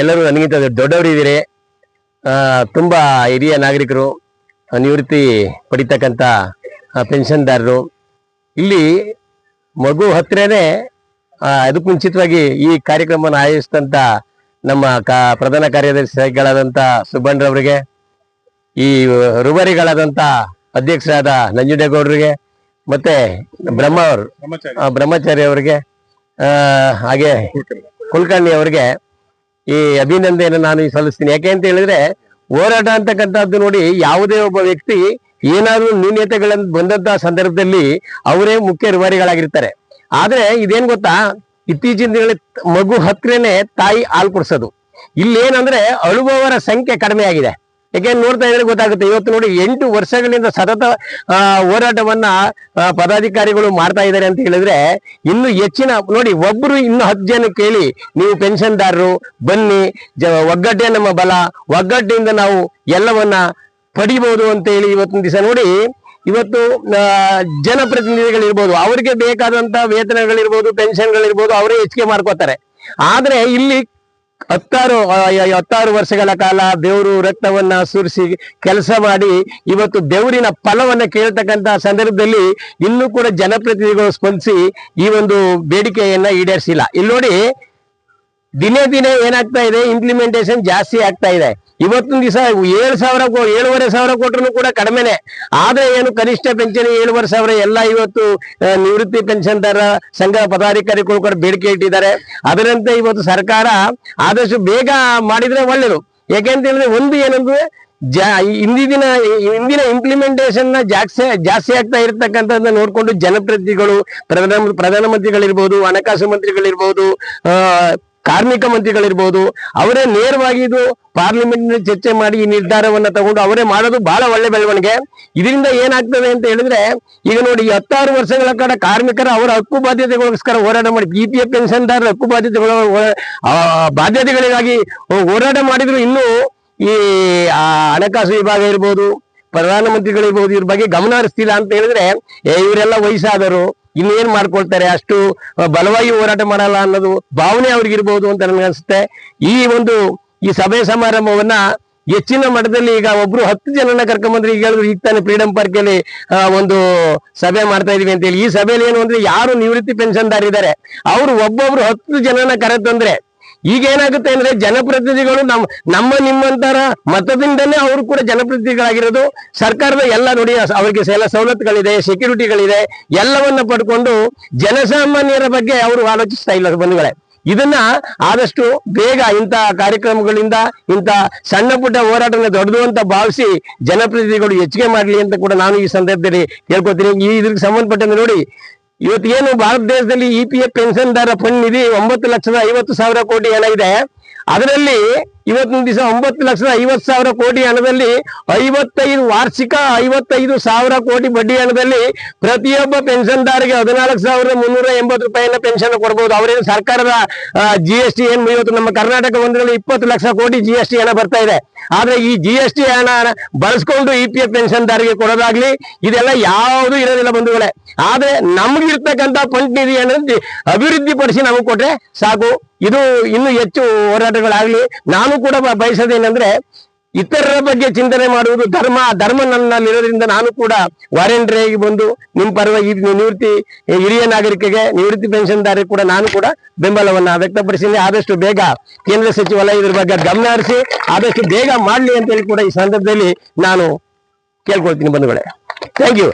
ಎಲ್ಲರೂ ನನಗಿಂತ ದೊಡ್ಡವರು ಇದ್ದೀರಿ. ತುಂಬ ಹಿರಿಯ ನಾಗರಿಕರು ನಿವೃತ್ತಿ ಪಡಿತಕ್ಕಂಥ ಪೆನ್ಷನ್ದಾರರು. ಇಲ್ಲಿ ಮಗು ಹತ್ತಿರನೇ ಅದಕ್ಕೆ ಮುಂಚಿತವಾಗಿ ಈ ಕಾರ್ಯಕ್ರಮವನ್ನು ಆಯೋಜಿಸಿದಂಥ ನಮ್ಮ ಕಾ ಪ್ರಧಾನ ಕಾರ್ಯದರ್ಶಿಗಳಾದಂಥ ಸುಬ್ಬಣ್ಣರವರಿಗೆ ಈ ರುಬರಿಗಳಾದಂಥ ಅಧ್ಯಕ್ಷರಾದ ನಂಜುಡೇಗೌಡರಿಗೆ ಮತ್ತೆ ಬ್ರಹ್ಮ ಅವರು ಬ್ರಹ್ಮಚಾರಿ. ಅವರಿಗೆ ಹಾಗೆ ಕುಲಕರ್ಣಿ ಅವರಿಗೆ ಈ ಅಭಿನಂದನೆಯನ್ನು ನಾನು ಸಲ್ಲಿಸ್ತೀನಿ. ಯಾಕೆ ಅಂತ ಹೇಳಿದ್ರೆ, ಹೋರಾಟ ಅಂತಕ್ಕಂಥದ್ದು ನೋಡಿ, ಯಾವುದೇ ಒಬ್ಬ ವ್ಯಕ್ತಿ ಏನಾದ್ರೂ ನ್ಯೂನ್ಯತೆಗಳನ್ನು ಬಂದಂತಹ ಸಂದರ್ಭದಲ್ಲಿ ಅವರೇ ಮುಖ್ಯ ರೂವಾರಿಗಳಾಗಿರ್ತಾರೆ. ಆದ್ರೆ ಇದೇನ್ ಗೊತ್ತಾ? ಇತ್ತೀಚಿನ ದಿನಗಳಲ್ಲಿ ಮಗು ಹತ್ರನೇ ತಾಯಿ ಹಾಲು ಕೊಡ್ಸೋದು. ಇಲ್ಲಿ ಏನಂದ್ರೆ ಅಳುವವರ ಸಂಖ್ಯೆ ಕಡಿಮೆ ಆಗಿದೆ. ಯಾಕೆ ನೋಡ್ತಾ ಇದ್ರೆ ಗೊತ್ತಾಗುತ್ತೆ, ಇವತ್ತು ನೋಡಿ ಎಂಟು ವರ್ಷಗಳಿಂದ ಸತತ ಹೋರಾಟವನ್ನ ಪದಾಧಿಕಾರಿಗಳು ಮಾಡ್ತಾ ಇದ್ದಾರೆ ಅಂತ ಹೇಳಿದ್ರೆ, ಇನ್ನು ಹೆಚ್ಚಿನ, ನೋಡಿ ಒಬ್ರು ಇನ್ನು ಹತ್ತು ಜನ ಕೇಳಿ, ನೀವು ಪೆನ್ಷನ್ದಾರರು, ಬನ್ನಿ, ಜ, ಒಗ್ಗಟ್ಟೆ ನಮ್ಮ ಬಲ ಒಗ್ಗಟ್ಟಿನಿಂದ ನಾವು ಎಲ್ಲವನ್ನ ಪಡಿಬಹುದು ಅಂತ ಹೇಳಿ ಇವತ್ತಿನ ದಿವಸ ನೋಡಿ, ಇವತ್ತು ಜನಪ್ರತಿನಿಧಿಗಳಿರ್ಬೋದು ಅವರಿಗೆ ಬೇಕಾದಂತ ವೇತನಗಳಿರ್ಬೋದು, ಪೆನ್ಷನ್ಗಳಿರ್ಬೋದು, ಅವರೇ ಹೆಚ್ಚಿಗೆ ಮಾಡ್ಕೋತಾರೆ. ಆದ್ರೆ ಇಲ್ಲಿ ಹತ್ತಾರು ಹತ್ತಾರು ವರ್ಷಗಳ ಕಾಲ ದೇವರು ರಕ್ತವನ್ನ ಸುರಿಸಿ ಕೆಲಸ ಮಾಡಿ ಇವತ್ತು ದೇವರಿನ ಫಲವನ್ನ ಕೇಳ್ತಕ್ಕಂತ ಸಂದರ್ಭದಲ್ಲಿ ಇನ್ನೂ ಕೂಡ ಜನಪ್ರತಿನಿಧಿಗಳು ಸ್ಪಂದಿಸಿ ಈ ಒಂದು ಬೇಡಿಕೆಯನ್ನ ಈಡೇರಿಸಿಲ್ಲ. ಇಲ್ಲಿ ನೋಡಿ ದಿನೇ ದಿನೇ ಏನಾಗ್ತಾ ಇದೆ? ಇಂಪ್ಲಿಮೆಂಟೇಶನ್ ಜಾಸ್ತಿ ಆಗ್ತಾ ಇದೆ. ಇವತ್ತಿನ ದಿವಸ ಏಳು ಸಾವಿರ ಏಳುವರೆ ಸಾವಿರ ಕೊಟ್ಟರು ಕೂಡ ಕಡಿಮೆನೆ. ಆದ್ರೆ ಏನು ಕನಿಷ್ಠ ಪೆನ್ಷನ್ ಏಳುವರೆ ಸಾವಿರ, ಎಲ್ಲ ಇವತ್ತು ನಿವೃತ್ತಿ ಪೆನ್ಷನ್ ದರ, ಸಂಘ ಪದಾಧಿಕಾರಿಗಳು ಕೂಡ ಬೇಡಿಕೆ ಇಟ್ಟಿದ್ದಾರೆ. ಅದರಂತೆ ಇವತ್ತು ಸರ್ಕಾರ ಆದಷ್ಟು ಬೇಗ ಮಾಡಿದ್ರೆ ಒಳ್ಳೇದು. ಯಾಕೆಂತ ಹೇಳಿದ್ರೆ ಒಂದು ಏನಂದ್ರೆ, ಜಾ ಇಂದಿನ ಇಂದಿನ ಇಂಪ್ಲಿಮೆಂಟೇಷನ್ನ ಜಾಸ್ತಿ ಜಾಸ್ತಿ ಆಗ್ತಾ ಇರತಕ್ಕಂಥದ್ದನ್ನ ನೋಡ್ಕೊಂಡು ಜನಪ್ರತಿನಿಧಿಗಳು, ಪ್ರಧಾನ ಪ್ರಧಾನಮಂತ್ರಿಗಳಿರ್ಬೋದು ಹಣಕಾಸು ಮಂತ್ರಿಗಳಿರ್ಬೋದು ಕಾರ್ಮಿಕ ಮಂತ್ರಿಗಳಿರ್ಬೋದು, ಅವರೇ ನೇರವಾಗಿ ಇದು ಪಾರ್ಲಿಮೆಂಟ್ನಲ್ಲಿ ಚರ್ಚೆ ಮಾಡಿ ಈ ನಿರ್ಧಾರವನ್ನ ತಗೊಂಡು ಅವರೇ ಮಾಡೋದು ಬಹಳ ಒಳ್ಳೆ ಬೆಳವಣಿಗೆ. ಇದರಿಂದ ಏನಾಗ್ತದೆ ಅಂತ ಹೇಳಿದ್ರೆ, ಈಗ ನೋಡಿ ಹತ್ತಾರು ವರ್ಷಗಳ ಕಾಲ ಕಾರ್ಮಿಕರ ಅವರ ಹಕ್ಕು ಬಾಧ್ಯತೆಗಳಿಗೋಸ್ಕರ ಹೋರಾಟ ಮಾಡಿ ಪಿ ಪಿ ಎಫ್ ಪೆನ್ಷನ್ದಾರರ ಹಕ್ಕು ಬಾಧ್ಯತೆಗಳ ಬಾಧ್ಯತೆಗಳಿಗಾಗಿ ಹೋರಾಟ ಮಾಡಿದ್ರು ಇನ್ನೂ ಈ ಹಣಕಾಸು ವಿಭಾಗ ಇರ್ಬೋದು, ಪ್ರಧಾನಮಂತ್ರಿಗಳಿರ್ಬೋದು, ಇವ್ರ ಬಗ್ಗೆ ಗಮನ ಹರಿಸ್ತಿಲ್ಲ ಅಂತ ಹೇಳಿದ್ರೆ ಇವರೆಲ್ಲ ವಯಸ್ಸಾದರು ಇನ್ನೇನ್ ಮಾಡ್ಕೊಳ್ತಾರೆ? ಅಷ್ಟು ಬಲವಾಗಿ ಹೋರಾಟ ಮಾಡಲ್ಲ ಅನ್ನೋದು ಭಾವನೆ ಅವ್ರಿಗಿರ್ಬೋದು ಅಂತ ನನಗನ್ಸುತ್ತೆ ಈ ಒಂದು, ಈ ಸಭೆ ಸಮಾರಂಭವನ್ನ ಹೆಚ್ಚಿನ ಮಟ್ಟದಲ್ಲಿ ಈಗ ಒಬ್ರು ಹತ್ತು ಜನನ ಕರ್ಕೊಂಬಂದ್ರೆ ಈಗ ಹೇಳಿದ್ರು ಈಗ ತಾನೇ ಫ್ರೀಡಂ ಪಾರ್ಕ್ ಅಲ್ಲಿ ಒಂದು ಸಭೆ ಮಾಡ್ತಾ ಇದೀವಿ ಅಂತ ಹೇಳಿ ಈ ಸಭೆಯಲ್ಲಿ ಏನು ಅಂದ್ರೆ ಯಾರು ನಿವೃತ್ತಿ ಪೆನ್ಷನ್ದಾರಿದ್ದಾರೆ ಇದ್ದಾರೆ ಅವರು ಒಬ್ಬೊಬ್ರು ಹತ್ತು ಜನನ ಕರೆತಂದ್ರೆ ಈಗ ಏನಾಗುತ್ತೆ ಅಂದ್ರೆ ಜನಪ್ರತಿನಿಧಿಗಳು ನಮ್ಮ ನಮ್ಮ ನಿಮ್ಮಂತರ ಮತದಿಂದಲೇ ಅವರು ಕೂಡ ಜನಪ್ರತಿನಿಧಿಗಳಾಗಿರೋದು. ಸರ್ಕಾರದ ಎಲ್ಲ ನೋಡಿ, ಅವರಿಗೆ ಎಲ್ಲ ಸವಲತ್ತುಗಳಿದೆ ಸೆಕ್ಯೂರಿಟಿಗಳಿದೆ ಎಲ್ಲವನ್ನ ಪಡ್ಕೊಂಡು ಜನಸಾಮಾನ್ಯರ ಬಗ್ಗೆ ಅವರು ಆಲೋಚಿಸ್ತಾ ಇಲ್ಲ ಬಂಧುಗಳೇ. ಇದನ್ನ ಆದಷ್ಟು ಬೇಗ ಇಂಥ ಕಾರ್ಯಕ್ರಮಗಳಿಂದ, ಇಂಥ ಸಣ್ಣ ಪುಟ್ಟ ಹೋರಾಟನ ದೊಡ್ಡದು ಅಂತ ಭಾವಿಸಿ ಜನಪ್ರತಿನಿಧಿಗಳು ಹೆಚ್ಚಿಗೆ ಮಾಡಲಿ ಅಂತ ಕೂಡ ನಾನು ಈ ಸಂದರ್ಭದಲ್ಲಿ ಹೇಳ್ಕೊತೀನಿ ಈ ಇದ್ರಿಗೆ ಸಂಬಂಧಪಟ್ಟಂತೆ ನೋಡಿ ಇವತ್ತು ಏನು ಭಾರತ ದೇಶದಲ್ಲಿ ಇ ಪಿ ಎಫ್ ಪೆನ್ಷನ್ದಾರ ಫಂಡ್ ನಿಧಿ ಒಂಬತ್ತು ಲಕ್ಷದ ಐವತ್ತು ಸಾವಿರ ಕೋಟಿ ಹಣ ಇದೆ. ಅದರಲ್ಲಿ ಇವತ್ತಿನ ದಿವಸ ಒಂಬತ್ತು ಲಕ್ಷದ ಐವತ್ತು ಸಾವಿರ ಕೋಟಿ ಹಣದಲ್ಲಿ ಐವತ್ತೈದು ವಾರ್ಷಿಕ ಐವತ್ತೈದು ಸಾವಿರ ಕೋಟಿ ಬಡ್ಡಿ ಹಣದಲ್ಲಿ ಪ್ರತಿಯೊಬ್ಬ ಪೆನ್ಷನ್ದಾರಿಗೆ ಹದಿನಾಲ್ಕು ಸಾವಿರದ ಮುನ್ನೂರ ಎಂಬತ್ತು ರೂಪಾಯಿಯನ್ನು ಪೆನ್ಷನ್ ಕೊಡಬಹುದು ಅವರೇನು ಸರ್ಕಾರದ ಜಿ ಎಸ್ ಟಿ ಏನು ಇವತ್ತು ನಮ್ಮ ಕರ್ನಾಟಕ ಒಂದರಲ್ಲಿ ಇಪ್ಪತ್ತು ಲಕ್ಷ ಕೋಟಿ ಜಿ ಎಸ್ ಟಿ ಹಣ ಬರ್ತಾ ಇದೆ. ಆದ್ರೆ ಈ ಜಿ ಎಸ್ ಟಿ ಹಣ ಬಳಸ್ಕೊಂಡು ಇ ಪಿ ಎಫ್ ಪೆನ್ಷನ್ದಾರಿಗೆ ಕೊಡೋದಾಗ್ಲಿ, ಇದೆಲ್ಲ ಯಾವುದು ಇರೋದಿಲ್ಲ ಬಂಧುಗಳೇ. ಆದ್ರೆ ನಮ್ಗಿರ್ತಕ್ಕಂಥ ಫಂಡ್ ನಿಧಿ ಏನಂದ್ರೆ ಅಭಿವೃದ್ಧಿ ಪಡಿಸಿ ನಮಗೆ ಕೊಟ್ರೆ ಸಾಕು. ಇದು ಇನ್ನು ಹೆಚ್ಚು ಹೋರಾಟಗಳಾಗ್ಲಿ. ನಾನು ಕೂಡ ಬಯಸೋದೇನೆಂದ್ರೆ ಇತರರ ಬಗ್ಗೆ ಚಿಂತನೆ ಮಾಡುವುದು ಧರ್ಮ ಧರ್ಮ ನನ್ನಲ್ಲಿರೋದ್ರಿಂದ ನಾನು ಕೂಡ ವಾರಂಟ್ರಿಯಾಗಿ ಬಂದು ನಿಮ್ಮ ಪರವಾಗಿ ನಿವೃತ್ತಿ ಹಿರಿಯ ನಾಗರಿಕಗೆ ನಿವೃತ್ತಿ ಪೆನ್ಷನ್ದಾರರಿಗೆ ಕೂಡ ನಾನು ಕೂಡ ಬೆಂಬಲವನ್ನ ವ್ಯಕ್ತಪಡಿಸಿದ್ದೀನಿ. ಆದಷ್ಟು ಬೇಗ ಕೇಂದ್ರ ಸಚಿವಾಲಯ ಇದ್ರ ಬಗ್ಗೆ ಗಮನ ಹರಿಸಿ, ಆದಷ್ಟು ಬೇಗ ಮಾಡ್ಲಿ ಅಂತ ಹೇಳಿ ಕೂಡ ಈ ಸಂದರ್ಭದಲ್ಲಿ ನಾನು ಕೇಳ್ಕೊಳ್ತೀನಿ ಬಂಧುಗಳೇ. Thank you